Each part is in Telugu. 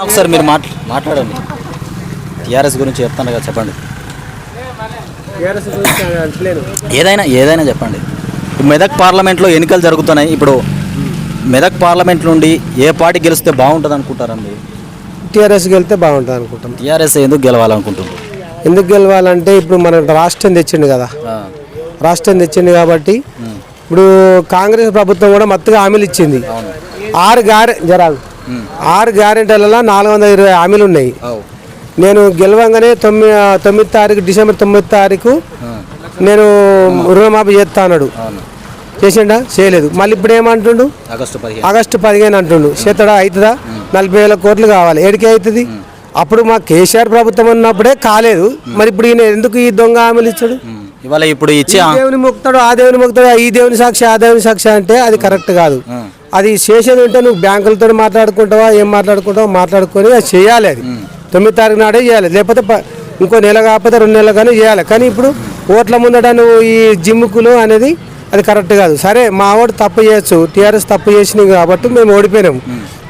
ఒకసారి మీరు మాట్లా మాట్లాడండి. టీఆర్ఎస్ గురించి చెప్తాను కదా చెప్పండి. టీఆర్ఎస్ ఏదైనా ఏదైనా చెప్పండి. మెదక్ పార్లమెంట్లో ఎన్నికలు జరుగుతున్నాయి. ఇప్పుడు మెదక్ పార్లమెంట్ నుండి ఏ పార్టీ గెలిస్తే బాగుంటుంది అనుకుంటారండి? టీఆర్ఎస్కి వెళ్తే బాగుంటుంది అనుకుంటాం. టీఆర్ఎస్ ఎందుకు గెలవాలనుకుంటున్నారు? ఎందుకు గెలవాలంటే ఇప్పుడు మన రాష్ట్రం తెచ్చిండు కదా. రాష్ట్రం తెచ్చింది కాబట్టి ఇప్పుడు కాంగ్రెస్ ప్రభుత్వం కూడా మత్తుగా హామీలు ఇచ్చింది. ఆరు గ్యారె జరాలు ఆరు గ్యారెంటీలలో నాలుగు వందల ఇరవై హామీలు ఉన్నాయి. నేను గెలవంగానే తొమ్మిది తొమ్మిది తారీఖు డిసెంబర్ తొమ్మిది తారీఖు నేను రుణమాఫీ చేస్తా అన్నాడు. అవును. చేసిండా? చేయలేదు. మళ్ళీ ఇప్పుడు ఏమంటుండు? ఆగస్టు పదిహేను. అంటుండు. చేతడా? అవుతుందా? నలభై వేల కోట్లు కావాలి. ఏడికి అవుతుంది? అప్పుడు మా కేసీఆర్ ప్రభుత్వం ఉన్నప్పుడే కాలేదు. మరి ఇప్పుడు ఈయన ఎందుకు ఈ దొంగ హామీలు ఇచ్చాడు? ఇవాళ ఇప్పుడు ఇచ్చే దేవుని మొక్కుతాడు ఆ దేవుని మొక్కుతాడు ఈ దేవుని సాక్షి ఆ దేవుని సాక్షి అంటే అది కరెక్ట్ కాదు. అది చేసేది ఉంటే నువ్వు బ్యాంకులతో మాట్లాడుకుంటావా ఏం మాట్లాడుకుంటావో మాట్లాడుకొని అది చేయాలి అది. తొమ్మిది తారీఖు నాడే చేయాలి. లేకపోతే ఇంకో నెల కాకపోతే రెండు నెలలు కానీ చేయాలి. కానీ ఇప్పుడు ఓట్ల ముందట నువ్వు ఈ జిమ్ముకులు అనేది అది కరెక్ట్ కాదు. సరే మా ఓటు తప్పు చేయొచ్చు. టీఆర్ఎస్ తప్పు చేసినాయి కాబట్టి మేము ఓడిపోయినాం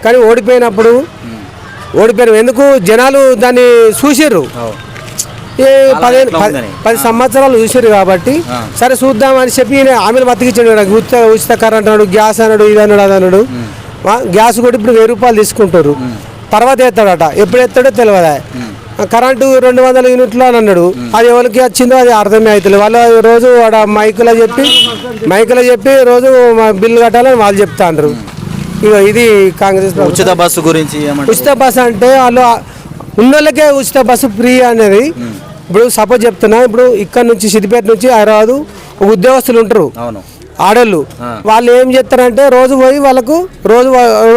కానీ ఓడిపోయినప్పుడు ఓడిపోయినాం ఎందుకు? జనాలు దాన్ని చూసిర్రు. అవు. ఏ పదిహేను పది- సంవత్సరాలు చూసారు కాబట్టి సరే చూద్దాం అని చెప్పి ఈయన ఆమెను బతికించాడు కదా ఉచిత ఉచిత కరెంట్ అన్నాడు గ్యాస్ అన్నాడు ఇది అన్నాడు అది అన్నాడు. గ్యాస్ కూడా ఇప్పుడు వెయ్యి రూపాయలు తీసుకుంటారు తర్వాత ఎత్తాడట. ఎప్పుడు ఎత్తాడో తెలియదా కరెంటు రెండు వందల యూనిట్లు అని అన్నాడు. అది ఎవరికి వచ్చిందో అది అర్థమే అవుతుంది వాళ్ళు రోజు వాడు మైకులో చెప్పి మైకులో చెప్పి రోజు బిల్లు కట్టాలని వాళ్ళు చెప్తా అంటారు ఇది కాంగ్రెస్. ఉచిత బస్సు గురించి ఉచిత బస్సు అంటే వాళ్ళు ఉన్నోళ్ళకే ఉచిత బస్సు ఫ్రీ అనేది ఇప్పుడు సపోజ్ చెప్తున్నా ఇప్పుడు ఇక్కడ నుంచి సిద్దిపేట నుంచి హైదరాబాద్ ఒక ఉద్యోగస్తులు ఉంటారు. ఆడోళ్ళు. వాళ్ళు ఏం చేస్తారంటే రోజు పోయి వాళ్ళకు రోజు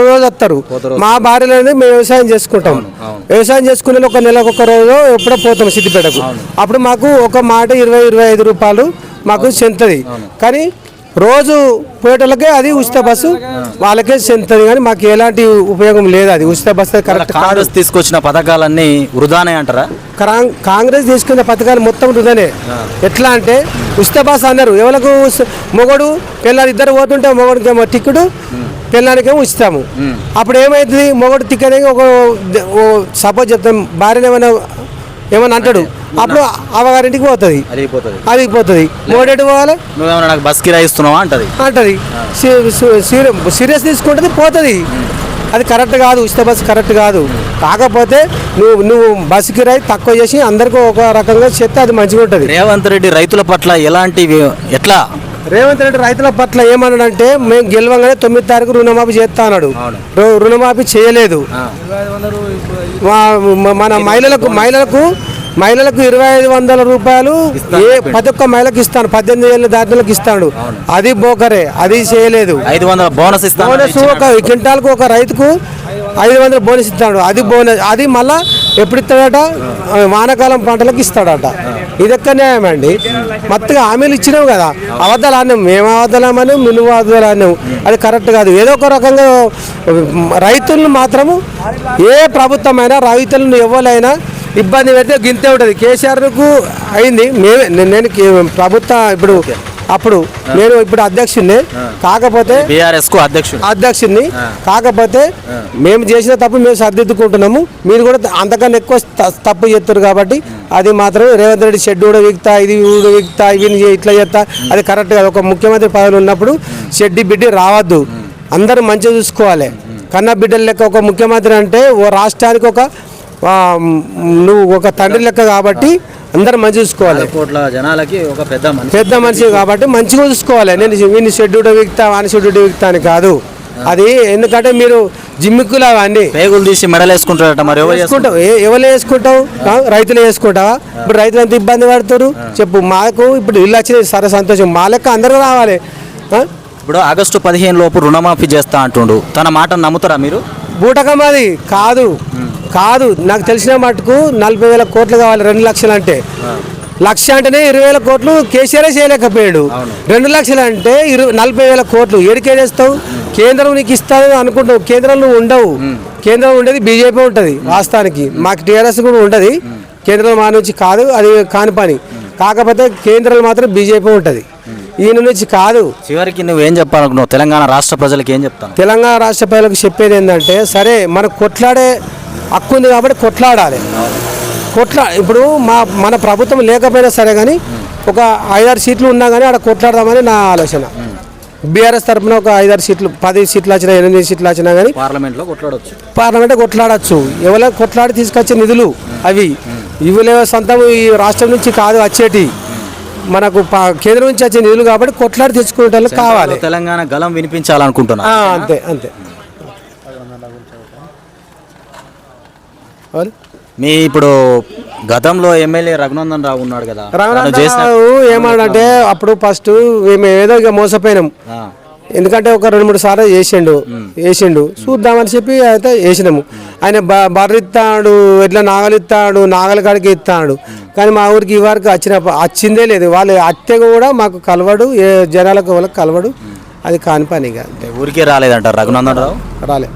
రోజు వస్తారు. మా భార్యలు అనేది మేము వ్యవసాయం చేసుకుంటాం. వ్యవసాయం చేసుకునే ఒక నెలకు ఒక రోజు ఎప్పుడో పోతాం సిద్దిపేటకు. అప్పుడు మాకు ఒక మాట ఇరవై ఇరవై ఐదు రూపాయలు మాకు చెంతది. కానీ రోజు పోయేటోళ్ళకే అది ఉచిత బస్సు వాళ్ళకే చెంతది కానీ మాకు ఎలాంటి ఉపయోగం లేదు అది. ఉచిత బస్సు కరెక్ట్ కాంగ్రెస్ తీసుకొచ్చిన పథకాలన్నీ వృధానే అంటారా? కాంగ్- కాంగ్రెస్ తీసుకున్న పథకాలు మొత్తం వృధనే. ఎట్లా అంటే ఉచిత బస్ అన్నారు. ఎవరికి మొగడు పిల్లలు ఇద్దరు పోతుంటే మొగడికి ఏమో టికెట్ పిల్లానికేమో ఇస్తాము అప్పుడు ఏమైతుంది? మొగడు టికెట్ ఒక సపోజ్ చెప్తాం భార్యను ఏమైనా ఏమైనా అంటాడు? అప్పుడు అవ్వగారింటికి పోతుంది. అరిగిపోతుంది మొగడెటు పోవాలి? నువ్వేమన్నా నాకు బస్ కిరాయి ఇస్తున్నావా అంటది. అంటది. సీరియస్ తీసుకుంటుంది పోతుంది. అది కరెక్ట్ కాదు ఉచిత బస్సు కరెక్ట్ కాదు. కాకపోతే నువ్వు నువ్వు బస్సు కిరాయి తక్కువ చేసి అందరికీ ఒక రకంగా చెప్తే అది మంచిగా ఉంటుంది. రేవంత్ రెడ్డి రైతుల పట్ల ఎలాంటి వి- ఎట్లా? రేవంత్ రెడ్డి రైతుల పట్ల ఏమన్నాడంటే మేము గెలవగానే తొమ్మిది తారీఖు రుణమాఫీ చేస్తా అన్నాడు. రుణమాఫీ చేయలేదు. మన మహిళలకు మహిళలకు మహిళలకు ఇరవై ఐదు వందల రూపాయలు ఏ ప్రతి ఒక్క మహిళకి ఇస్తాను. పద్దెనిమిది ఏళ్ళ దాటిలకు ఇస్తాడు. అది బోకరే అది చేయలేదు. ఐదు వందల బోనస్ ఇస్తాను. బోనస్ ఒక క్వింటాల్కు ఒక రైతుకు ఐదు వందలు బోనస్ ఇస్తాడు. అది బోనస్ అది మళ్ళా ఎప్పుడు ఇస్తాడట? వానాకాలం పంటలకు ఇస్తాడట. ఇది ఎక్క న్యాయం అండి. మత్తుగా హామీలు ఇచ్చినావు కదా. అబద్ధాలు అన్నాం మేము అబద్ధాలు అన్నాం నువ్వు అబద్ధాలు అది కరెక్ట్ కాదు. ఏదో ఒక రకంగా రైతులను మాత్రము ఏ ప్రభుత్వమైనా రైతులను ఎవరైనా ఇబ్బంది పెడితే గింతే ఉంటుంది. కేసీఆర్కు అయింది. మేమే నేను- ప్రభుత్వ ఇప్పుడు అప్పుడు నేను ఇప్పుడు అధ్యక్షుడిని. కాకపోతే బీఆర్ఎస్కు అధ్యక్షుడు. అధ్యక్షుడిని. కాకపోతే మేము చేసిన తప్పు మేము సర్దిద్దుకుంటున్నాము. మీరు కూడా అంతకన్నా ఎక్కువ తప్పు చేస్తారు కాబట్టి అది మాత్రం రేవంత్ రెడ్డి షెడ్ కూడా విగుతా ఇది కూడా విగుతా ఇవి ఇట్లా చేస్తా. అది కరెక్ట్ కాదు. ఒక ముఖ్యమంత్రి పదవులు ఉన్నప్పుడు షెడ్డి బిడ్డి రావద్దు. అందరూ మంచిగా చూసుకోవాలి. కన్న బిడ్డల లెక్క ఒక ముఖ్యమంత్రి అంటే ఓ రాష్ట్రానికి ఒక నువ్వు ఒక తండ్రి లెక్క కాబట్టి అందరూ మంచిగా చూసుకోవాలి. కోట్ల జనాలకి ఒక పెద్ద మనిషి. పెద్ద మనిషి కాబట్టి మంచిగా చూసుకోవాలి. నేను వీని షెడ్యూడ్ విక్తా వాని షెడ్యూడ్ విక్తా అని కాదు. అది ఎందుకంటే మీరు జిమ్మిక్కులు అవన్నీ. పేగులు తీసి మెడలు వేసుకుంటారట మరి? వేసుకుంటావు. ఎవరు వేసుకుంటావు? రైతులు వేసుకుంటావా? ఇప్పుడు రైతులు ఎంత ఇబ్బంది పడతారు చెప్పు మాకు ఇప్పుడు ఇల్లు వచ్చింది సరే సంతోషం. మా లెక్క అందరూ రావాలి? ఇప్పుడు ఆగస్టు పదిహేను లోపు రుణమాఫీ చేస్తా అంటుండు. తన మాట నమ్ముతారా మీరు? బూటకం అది కాదు. కాదు నాకు తెలిసిన మటుకు నలభై వేల కోట్లు కావాలి రెండు లక్షలు అంటే. లక్ష అంటేనే ఇరవై వేల కోట్లు కేసీఆర్ చేయలేకపోయాడు. రెండు లక్షలు అంటే ఇరవై నలభై వేల కోట్లు. ఏడికేదేస్తావు కేంద్రం నీకు ఇస్తాను అనుకుంటావు. కేంద్రం నువ్వు ఉండవు కేంద్రం ఉండేది బీజేపీ ఉంటుంది వాస్తవానికి. మాకు టీఆర్ఎస్ కూడా ఉండదు. కేంద్రం మా నుంచి కాదు అది కాని పని. కాకపోతే కేంద్రం మాత్రం బీజేపీ ఉంటుంది. ఈయన నుంచి కాదు. చివరికి నువ్వేం చెప్పాలనుకున్నావు? తెలంగాణ రాష్ట్ర ప్రజలకు ఏం చెప్తాను? తెలంగాణ రాష్ట్ర ప్రజలకు చెప్పేది ఏంటంటే సరే మనకు కొట్లాడే హక్కు ఉంది కాబట్టి కొట్లాడాలి. కొట్లా ఇప్పుడు మా మన ప్రభుత్వం లేకపోయినా సరే కానీ ఒక ఐదారు సీట్లు ఉన్నా కానీ ఆడ కొట్లాడదామని నా ఆలోచన. బీఆర్ఎస్ తరఫున ఒక ఐదారు సీట్లు పది సీట్లు వచ్చినా ఎనిమిది సీట్లు వచ్చినా కానీ పార్లమెంట్లో కొట్లాడొచ్చు. పార్లమెంట్ కొట్లాడచ్చు. ఎవరో కొట్లాడి తీసుకొచ్చే నిధులు అవి. ఇవ్వలే సొంతం ఈ రాష్ట్రం నుంచి కాదు వచ్చేటి. మనకు కేంద్రం నుంచి వచ్చే నిధులు కాబట్టి కొట్లాడి తెచ్చుకునే కావాలి. తెలంగాణ గలం వినిపించాలనుకుంటున్నా అంతే అంతే. ఎవరు? మీ ఇప్పుడు గతంలో ఎమ్మెల్యే రఘునందన్ రావు ఉన్నాడు కదా. రఘునందన్ రావు ఏమన్నాడంటే అప్పుడు ఫస్ట్ మేము ఏదో ఇక మోసపోయినాం. ఎందుకంటే ఒక రెండు మూడు సార్లు చేసిండు వేసిండు చూద్దామని చెప్పి అయితే వేసినాము ఆయన బ- బర్రె ఇస్తాడు ఎట్లా నాగలు ఇస్తాడు నాగల కాడికి ఇస్తాడు కానీ మా ఊరికి ఈ వరకు వచ్చిన వచ్చిందే లేదు. వాళ్ళు అత్తే కూడా మాకు కలవడు ఏ జనాలకు వాళ్ళకి కలవడు. అది కాని పని ఇక ఊరికే రాలేదంటారు రఘునందన్ రావు? రాలే.